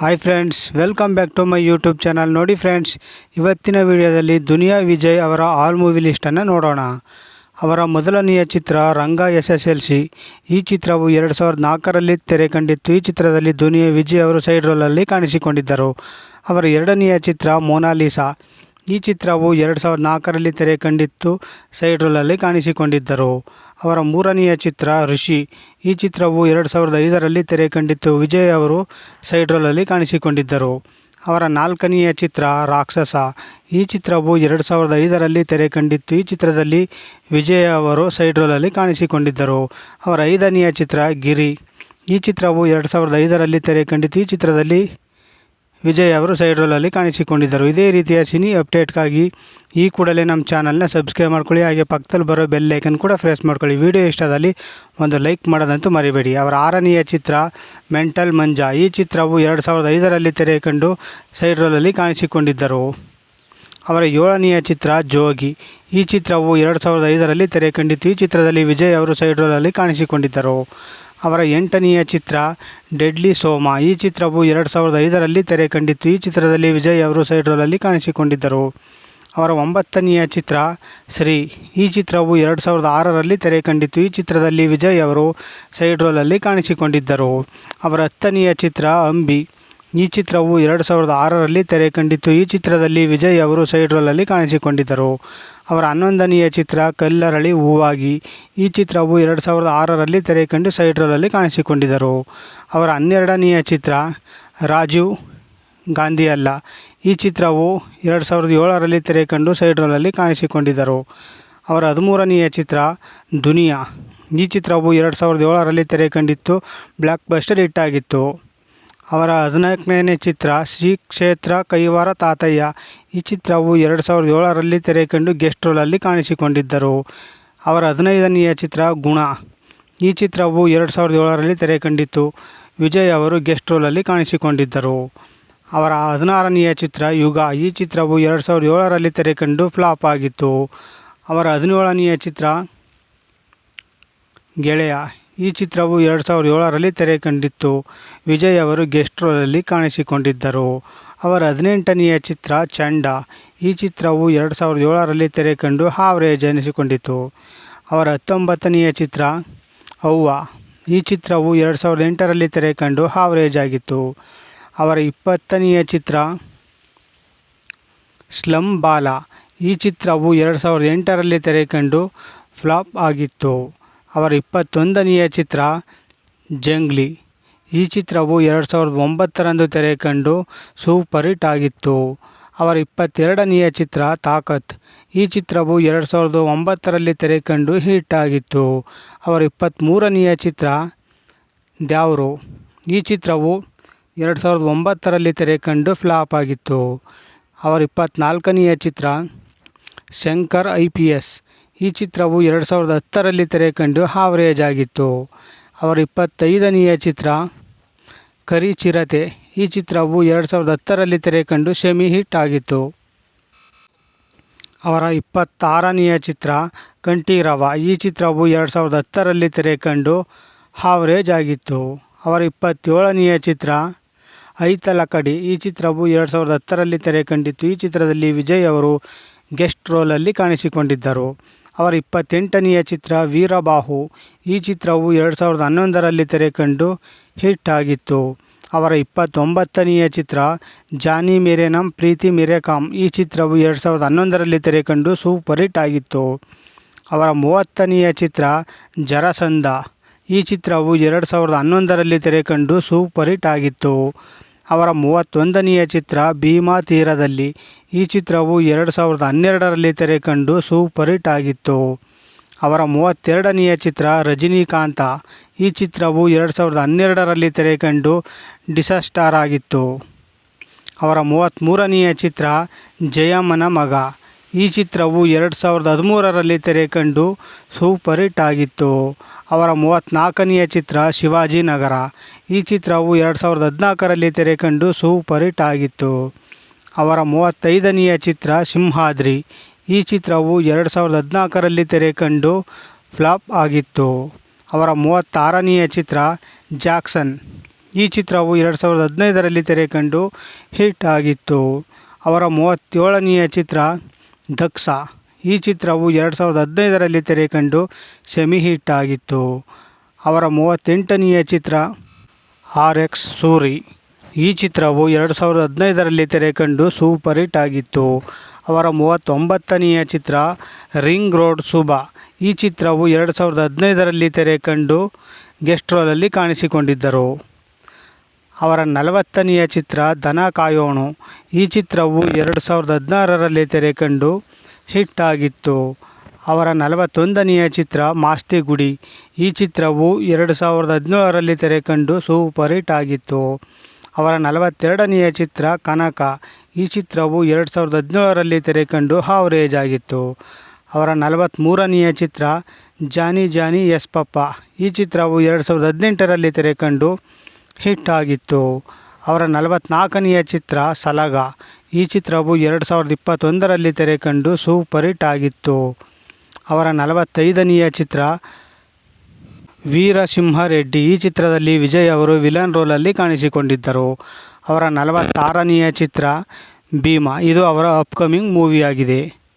Hi friends welcome back to my YouTube channel ನೋಡಿ friends ಇವತ್ತಿನ ವಿಡಿಯೋದಲ್ಲಿ ದುನಿಯಾ ವಿಜಯ್ ಅವರ ಆಲ್ ಮೂವಿ ಲಿಸ್ಟನ್ನು ನೋಡೋಣ. ಅವರ ಮೊದಲನೆಯ ಚಿತ್ರ Ranga S S L C ಈ ಚಿತ್ರವು ಎರಡು ಸಾವಿರದ ನಾಲ್ಕರಲ್ಲಿ ತೆರೆ ಕಂಡಿತ್ತು. ಈ ಚಿತ್ರದಲ್ಲಿ ದುನಿಯಾ ವಿಜಯ್ ಅವರು ಸೈಡ್ ರೋಲಲ್ಲಿ ಕಾಣಿಸಿಕೊಂಡಿದ್ದರು. ಅವರ ಎರಡನೆಯ ಚಿತ್ರ ಮೊನಾಲಿಸಾ ಈ ಚಿತ್ರವು ಎರಡು ಸಾವಿರದ ನಾಲ್ಕರಲ್ಲಿ ತೆರೆ ಕಂಡಿತ್ತು ಸೈಡ್ ರೋಲಲ್ಲಿ ಕಾಣಿಸಿಕೊಂಡಿದ್ದರು. ಅವರ ಮೂರನೆಯ ಚಿತ್ರ ಋಷಿ. ಈ ಚಿತ್ರವು ಎರಡು ಸಾವಿರದ ಐದರಲ್ಲಿ ತೆರೆ ಕಂಡಿತ್ತು, ವಿಜಯ್ ಅವರು ಸೈಡ್ ರೋಲಲ್ಲಿ ಕಾಣಿಸಿಕೊಂಡಿದ್ದರು. ಅವರ ನಾಲ್ಕನೆಯ ಚಿತ್ರ ರಾಕ್ಷಸ. ಈ ಚಿತ್ರವು ಎರಡು ಸಾವಿರದ ಐದರಲ್ಲಿ ತೆರೆ ಕಂಡಿತ್ತು, ಈ ಚಿತ್ರದಲ್ಲಿ ವಿಜಯ್ ಅವರು ಸೈಡ್ ರೋಲಲ್ಲಿ ಕಾಣಿಸಿಕೊಂಡಿದ್ದರು. ಅವರ ಐದನೆಯ ಚಿತ್ರ ಗಿರಿ. ಈ ಚಿತ್ರವು ಎರಡು ಸಾವಿರದ ಐದರಲ್ಲಿ ತೆರೆ ಕಂಡಿತ್ತು, ಈ ಚಿತ್ರದಲ್ಲಿ ವಿಜಯ್ ಅವರು ಸೈಡ್ ರೋಲಲ್ಲಿ ಕಾಣಿಸಿಕೊಂಡಿದ್ದರು. ಇದೇ ರೀತಿಯ ಸಿನಿ ಅಪ್ಡೇಟ್ಗಾಗಿ ಈ ಕೂಡಲೇ ನಮ್ಮ ಚಾನಲ್ನ ಸಬ್ಸ್ಕ್ರೈಬ್ ಮಾಡ್ಕೊಳ್ಳಿ. ಹಾಗೆ ಪಕ್ಕದಲ್ಲಿ ಬರೋ ಬೆಲ್ ಐಕನ್ ಕೂಡ ಫ್ರೆಸ್ ಮಾಡ್ಕೊಳ್ಳಿ. ವಿಡಿಯೋ ಇಷ್ಟದಲ್ಲಿ ಒಂದು ಲೈಕ್ ಮಾಡೋದಂತೂ ಮರಿಬೇಡಿ. ಅವರ ಆರನೆಯ ಚಿತ್ರ, ಮೆಂಟಲ್ ಮಂಜಾ. ಈ ಚಿತ್ರವು ಎರಡು ಸಾವಿರದ ಐದರಲ್ಲಿ ತೆರೆ ಕಂಡು ಸೈಡ್ ರೋಲಲ್ಲಿ ಕಾಣಿಸಿಕೊಂಡಿದ್ದರು. ಅವರ ಏಳನೆಯ ಚಿತ್ರ, ಜೋಗಿ. ಈ ಚಿತ್ರವು ಎರಡು ಸಾವಿರದ ಐದರಲ್ಲಿ ತೆರೆ ಕಂಡಿತ್ತು ಈ ಚಿತ್ರದಲ್ಲಿ ವಿಜಯ್ ಅವರು ಸೈಡ್ ರೋಲಲ್ಲಿ ಕಾಣಿಸಿಕೊಂಡಿದ್ದರು. ಅವರ ಎಂಟನೆಯ ಚಿತ್ರ, ಡೆಡ್ಲಿ ಸೋಮ ಈ ಚಿತ್ರವು ಎರಡು ಸಾವಿರದ ಐದರಲ್ಲಿ ತೆರೆ ಕಂಡಿತ್ತು. ಈ ಚಿತ್ರದಲ್ಲಿ ವಿಜಯ್ ಅವರು ಸೈಡ್ ರೋಲಲ್ಲಿ ಕಾಣಿಸಿಕೊಂಡಿದ್ದರು. ಅವರ ಒಂಬತ್ತನೆಯ ಚಿತ್ರ ಶ್ರೀ ಈ ಚಿತ್ರವು ಎರಡು ಸಾವಿರದ ಆರರಲ್ಲಿ ತೆರೆ ಕಂಡಿತ್ತು. ಈ ಚಿತ್ರದಲ್ಲಿ ವಿಜಯ್ ಅವರು ಸೈಡ್ ರೋಲಲ್ಲಿ ಕಾಣಿಸಿಕೊಂಡಿದ್ದರು. ಅವರ ಹತ್ತನೆಯ ಚಿತ್ರ, ಅಂಬಿ ಈ ಚಿತ್ರವು ಎರಡು ಸಾವಿರದ ಆರರಲ್ಲಿ ತೆರೆ ಕಂಡಿತ್ತು. ಈ ಚಿತ್ರದಲ್ಲಿ ವಿಜಯ್ ಅವರು ಸೈಡ್ ರೋಲಲ್ಲಿ ಕಾಣಿಸಿಕೊಂಡಿದ್ದರು. ಅವರ ಹನ್ನೊಂದನೆಯ ಚಿತ್ರ ಕಲ್ಲರಳಿ ಹೂವಾಗಿ. ಈ ಚಿತ್ರವು ಎರಡು ಸಾವಿರದ ಆರರಲ್ಲಿ ತೆರೆ ಕಂಡು ಸೈಡ್ ರೋಲಲ್ಲಿ ಕಾಣಿಸಿಕೊಂಡಿದ್ದರು. ಅವರ ಹನ್ನೆರಡನೆಯ ಚಿತ್ರ ರಾಜೀವ್ ಗಾಂಧಿ ಅಲ್ಲ. ಈ ಚಿತ್ರವು ಎರಡು ಸಾವಿರದ ಏಳರಲ್ಲಿ ತೆರೆ ಕಂಡು ಸೈಡ್ ರೋಲಲ್ಲಿ ಕಾಣಿಸಿಕೊಂಡಿದ್ದರು. ಅವರ ಹದಿಮೂರನೆಯ ಚಿತ್ರ ದುನಿಯಾ. ಈ ಚಿತ್ರವು ಎರಡು ಸಾವಿರದ ಏಳರಲ್ಲಿ ತೆರೆ ಕಂಡಿತ್ತು ಬ್ಲ್ಯಾಕ್ ಬಸ್ಟರ್ ಹಿಟ್ ಆಗಿತ್ತು. ಅವರ ಹದಿನಾಲ್ಕನೇ ಚಿತ್ರ ಶ್ರೀ ಕ್ಷೇತ್ರ ಕೈವಾರ ತಾತಯ್ಯ. ಈ ಚಿತ್ರವು ಎರಡು ಸಾವಿರದ ಏಳರಲ್ಲಿ ತೆರೆ ಕಂಡು ಗೆಸ್ಟ್ ರೋಲಲ್ಲಿ ಕಾಣಿಸಿಕೊಂಡಿದ್ದರು. ಅವರ ಹದಿನೈದನೆಯ ಚಿತ್ರ ಗುಣ. ಈ ಚಿತ್ರವು ಎರಡು ಸಾವಿರದ ಏಳರಲ್ಲಿ ತೆರೆ ಕಂಡಿತ್ತು ವಿಜಯ್ ಅವರು ಗೆಸ್ಟ್ ರೋಲಲ್ಲಿ ಕಾಣಿಸಿಕೊಂಡಿದ್ದರು. ಅವರ ಹದಿನಾರನೆಯ ಚಿತ್ರ ಯುಗ. ಈ ಚಿತ್ರವು ಎರಡು ಸಾವಿರದ ಏಳರಲ್ಲಿ ತೆರೆ ಕಂಡು ಫ್ಲಾಪ್ ಆಗಿತ್ತು. ಅವರ ಹದಿನೇಳನೆಯ ಚಿತ್ರ ಗೆಳೆಯ. ಈ ಚಿತ್ರವು ಎರಡು ಸಾವಿರದ ಏಳರಲ್ಲಿ ತೆರೆ ಕಂಡಿತ್ತು ವಿಜಯ್ ಅವರು ಗೆಸ್ಟ್ ರೋಲಲ್ಲಿ ಕಾಣಿಸಿಕೊಂಡಿದ್ದರು. ಅವರ ಹದಿನೆಂಟನೆಯ ಚಿತ್ರ ಚಂಡ. ಈ ಚಿತ್ರವು ಎರಡು ಸಾವಿರದ ಏಳರಲ್ಲಿ ತೆರೆ ಕಂಡು ಹಾವರೇಜ್ ಎನಿಸಿಕೊಂಡಿತು ಅವರ ಹತ್ತೊಂಬತ್ತನೆಯ ಚಿತ್ರ ಅವ್ವ. ಈ ಚಿತ್ರವು ಎರಡು ಸಾವಿರದ ಎಂಟರಲ್ಲಿ ತೆರೆ ಕಂಡು ಹಾವರೇಜ್ ಆಗಿತ್ತು. ಅವರ ಇಪ್ಪತ್ತನೆಯ ಚಿತ್ರ ಸ್ಲಮ್ ಬಾಲ. ಈ ಚಿತ್ರವು ಎರಡು ಸಾವಿರದ ಎಂಟರಲ್ಲಿ ತೆರೆ ಕಂಡು ಫ್ಲಾಪ್ ಆಗಿತ್ತು. ಅವರ ಇಪ್ಪತ್ತೊಂದನೆಯ ಚಿತ್ರ, ಜಂಗ್ಲಿ. ಈ ಚಿತ್ರವು ಎರಡು ಸಾವಿರದ ಒಂಬತ್ತರಂದು ತೆರೆ ಕಂಡು ಸೂಪರ್ ಹಿಟ್ ಆಗಿತ್ತು. ಅವರ ಇಪ್ಪತ್ತೆರಡನೆಯ ಚಿತ್ರ, ತಾಕತ್. ಈ ಚಿತ್ರವು ಎರಡು ಸಾವಿರದ ಒಂಬತ್ತರಲ್ಲಿ ತೆರೆ ಕಂಡು ಹಿಟ್ ಆಗಿತ್ತು. ಅವರ ಇಪ್ಪತ್ತ್ಮೂರನೆಯ ಚಿತ್ರ, ದ್ಯಾವ್ರು. ಈ ಚಿತ್ರವು ಎರಡು ಸಾವಿರದ ಒಂಬತ್ತರಲ್ಲಿ ತೆರೆ ಕಂಡು ಫ್ಲಾಪ್ ಆಗಿತ್ತು. ಅವರ ಇಪ್ಪತ್ತ್ನಾಲ್ಕನೆಯ ಚಿತ್ರ, ಶಂಕರ್ ಐ ಪಿ ಎಸ್. ಈ ಚಿತ್ರವು ಎರಡು ಸಾವಿರದ ಹತ್ತರಲ್ಲಿ ತೆರೆ ಕಂಡು ಆವರೇಜ್ ಆಗಿತ್ತು ಅವರ ಇಪ್ಪತ್ತೈದನೆಯ ಚಿತ್ರ, ಕರಿ ಚಿರತೆ. ಈ ಚಿತ್ರವು ಎರಡು ಸಾವಿರದ ಹತ್ತರಲ್ಲಿ ತೆರೆ ಕಂಡು ಸೆಮಿ ಹಿಟ್ ಆಗಿತ್ತು. ಅವರ ಇಪ್ಪತ್ತಾರನೆಯ ಚಿತ್ರ ಕಂಠೀರವ ಈ ಚಿತ್ರವು ಎರಡು ಸಾವಿರದ ಹತ್ತರಲ್ಲಿ ತೆರೆ ಕಂಡು ಹಾವರೇಜ್ ಆಗಿತ್ತು ಅವರ ಇಪ್ಪತ್ತೇಳನೆಯ ಚಿತ್ರ ಐತಲಕಡಿ ಈ ಚಿತ್ರವು ಎರಡು ಸಾವಿರದ ಹತ್ತರಲ್ಲಿ ತೆರೆ ಕಂಡಿತ್ತು ಈ ಚಿತ್ರದಲ್ಲಿ ವಿಜಯ್ ಅವರು ಗೆಸ್ಟ್ ರೋಲಲ್ಲಿ ಕಾಣಿಸಿಕೊಂಡಿದ್ದರು. ಅವರ ಇಪ್ಪತ್ತೆಂಟನೆಯ ಚಿತ್ರ ವೀರಬಾಹು. ಈ ಚಿತ್ರವು ಎರಡು ಸಾವಿರದ ಹನ್ನೊಂದರಲ್ಲಿ ತೆರೆ ಕಂಡು ಹಿಟ್ ಆಗಿತ್ತು. ಅವರ ಇಪ್ಪತ್ತೊಂಬತ್ತನೆಯ ಚಿತ್ರ ಜಾನಿ ಮೇರೆ ನಮ್, ಪ್ರೀತಿ ಮೇರೆ ಕಾಮ್. ಈ ಚಿತ್ರವು ಎರಡು ಸಾವಿರದ ಹನ್ನೊಂದರಲ್ಲಿ ತೆರೆ ಕಂಡು ಸೂಪರ್ ಹಿಟ್ ಆಗಿತ್ತು. ಅವರ ಮೂವತ್ತನೆಯ ಚಿತ್ರ ಜರಸಂಧ ಈ ಚಿತ್ರವು ಎರಡು ಸಾವಿರದ ಹನ್ನೊಂದರಲ್ಲಿ ತೆರೆ ಕಂಡು ಸೂಪರ್ ಹಿಟ್ ಆಗಿತ್ತು. ಅವರ ಮೂವತ್ತೊಂದನೆಯ ಚಿತ್ರ ಭೀಮಾ ತೀರದಲ್ಲಿ. ಈ ಚಿತ್ರವು ಎರಡು ಸಾವಿರದ ಹನ್ನೆರಡರಲ್ಲಿ ತೆರೆ ಕಂಡು ಸೂಪರ್ ಹಿಟ್ ಆಗಿತ್ತು. ಅವರ ಮೂವತ್ತೆರಡನೆಯ ಚಿತ್ರ ರಜನಿಕಾಂತ. ಈ ಚಿತ್ರವು ಎರಡು ಸಾವಿರದ ಹನ್ನೆರಡರಲ್ಲಿ ತೆರೆ ಕಂಡು ಡಿಸಾಸ್ಟಾರ್ ಆಗಿತ್ತು. ಅವರ ಮೂವತ್ತ್ಮೂರನೆಯ ಚಿತ್ರ ಜಯಮ್ಮನ ಮಗ. ಈ ಚಿತ್ರವು ಎರಡು ಸಾವಿರದ ಹದಿಮೂರರಲ್ಲಿ ತೆರೆ ಕಂಡು ಸೂಪರ್ ಹಿಟ್ ಆಗಿತ್ತು. ಅವರ ಮೂವತ್ತ್ನಾಲ್ಕನೆಯ ಚಿತ್ರ ಶಿವಾಜಿನಗರ ಈ ಚಿತ್ರವು ಎರಡು ಸಾವಿರದ ಹದಿನಾಲ್ಕರಲ್ಲಿ ತೆರೆ ಕಂಡು ಸೂಪರ್ ಹಿಟ್ ಆಗಿತ್ತು. ಅವರ ಮೂವತ್ತೈದನೆಯ ಚಿತ್ರ ಸಿಂಹಾದ್ರಿ. ಈ ಚಿತ್ರವು ಎರಡು ಸಾವಿರದ ಹದಿನಾಲ್ಕರಲ್ಲಿ ತೆರೆ ಕಂಡು ಫ್ಲಾಪ್ ಆಗಿತ್ತು. ಅವರ ಮೂವತ್ತಾರನೆಯ ಚಿತ್ರ ಜಾಕ್ಸನ್. ಈ ಚಿತ್ರವು ಎರಡು ಸಾವಿರದ ಹದಿನೈದರಲ್ಲಿ ತೆರೆ ಕಂಡು ಹಿಟ್ ಆಗಿತ್ತು. ಅವರ ಮೂವತ್ತೇಳನೆಯ ಚಿತ್ರ ದಕ್ಷ ಈ ಚಿತ್ರವು ಎರಡು ಸಾವಿರದ ಹದಿನೈದರಲ್ಲಿ ತೆರೆ ಕಂಡು ಸೆಮಿ ಹಿಟ್ ಆಗಿತ್ತು. ಅವರ ಮೂವತ್ತೆಂಟನೆಯ ಚಿತ್ರ ಆರ್ ಎಕ್ಸ್ ಸೂರಿ. ಈ ಚಿತ್ರವು ಎರಡು ಸಾವಿರದ ಹದಿನೈದರಲ್ಲಿ ತೆರೆ ಕಂಡು ಸೂಪರ್ ಹಿಟ್ ಆಗಿತ್ತು. ಅವರ ಮೂವತ್ತೊಂಬತ್ತನೆಯ ಚಿತ್ರ ರಿಂಗ್ ರೋಡ್ ಸುಬಾ. ಈ ಚಿತ್ರವು ಎರಡು ಸಾವಿರದ ಹದಿನೈದರಲ್ಲಿ ತೆರೆ ಕಂಡು ಗೆಸ್ಟ್ ರೋಲಲ್ಲಿ ಕಾಣಿಸಿಕೊಂಡಿದ್ದರು. ಅವರ ನಲವತ್ತನೆಯ ಚಿತ್ರ ದನ ಕಾಯೋಣು. ಈ ಚಿತ್ರವು ಎರಡು ಸಾವಿರದ ಹದಿನಾರರಲ್ಲಿ ತೆರೆ ಕಂಡು ಹಿಟ್ ಆಗಿತ್ತು ಅವರ ನಲವತ್ತೊಂದನೆಯ ಚಿತ್ರ ಮಾಸ್ತಿ ಗುಡಿ. ಈ ಚಿತ್ರವು ಎರಡು ಸಾವಿರದ ಹದಿನೇಳರಲ್ಲಿ ತೆರೆ ಕಂಡು ಸೂಪರ್ ಹಿಟ್ ಆಗಿತ್ತು. ಅವರ ನಲವತ್ತೆರಡನೆಯ ಚಿತ್ರ ಕನಕ. ಈ ಚಿತ್ರವು ಎರಡು ಸಾವಿರದ ಹದಿನೇಳರಲ್ಲಿ ತೆರೆ ಕಂಡು ಹಾವರೇಜ್ ಆಗಿತ್ತು. ಅವರ ನಲವತ್ತ್ಮೂರನೆಯ ಚಿತ್ರ ಜಾನಿ ಜಾನಿ ಎಸ್ ಪಪ್ಪ. ಈ ಚಿತ್ರವು ಎರಡು ಸಾವಿರದ ಹದಿನೆಂಟರಲ್ಲಿ ತೆರೆ ಕಂಡು ಹಿಟ್ ಆಗಿತ್ತು. ಅವರ ನಲವತ್ತ್ನಾಲ್ಕನೆಯ ಚಿತ್ರ ಸಲಗ. ಈ ಚಿತ್ರವು ಎರಡು ಸಾವಿರದ ಇಪ್ಪತ್ತೊಂದರಲ್ಲಿ ತೆರೆ ಕಂಡು ಸೂಪರ್ ಹಿಟ್ ಆಗಿತ್ತು. ಅವರ ನಲವತ್ತೈದನೆಯ ಚಿತ್ರ ವೀರಸಿಂಹರೆಡ್ಡಿ. ಈ ಚಿತ್ರದಲ್ಲಿ ವಿಜಯ್ ಅವರು ವಿಲನ್ ರೋಲಲ್ಲಿ ಕಾಣಿಸಿಕೊಂಡಿದ್ದರು. ಅವರ ನಲವತ್ತಾರನೆಯ ಚಿತ್ರ ಭೀಮಾ. ಇದು ಅವರ ಅಪ್ಕಮಿಂಗ್ ಮೂವಿಯಾಗಿದೆ.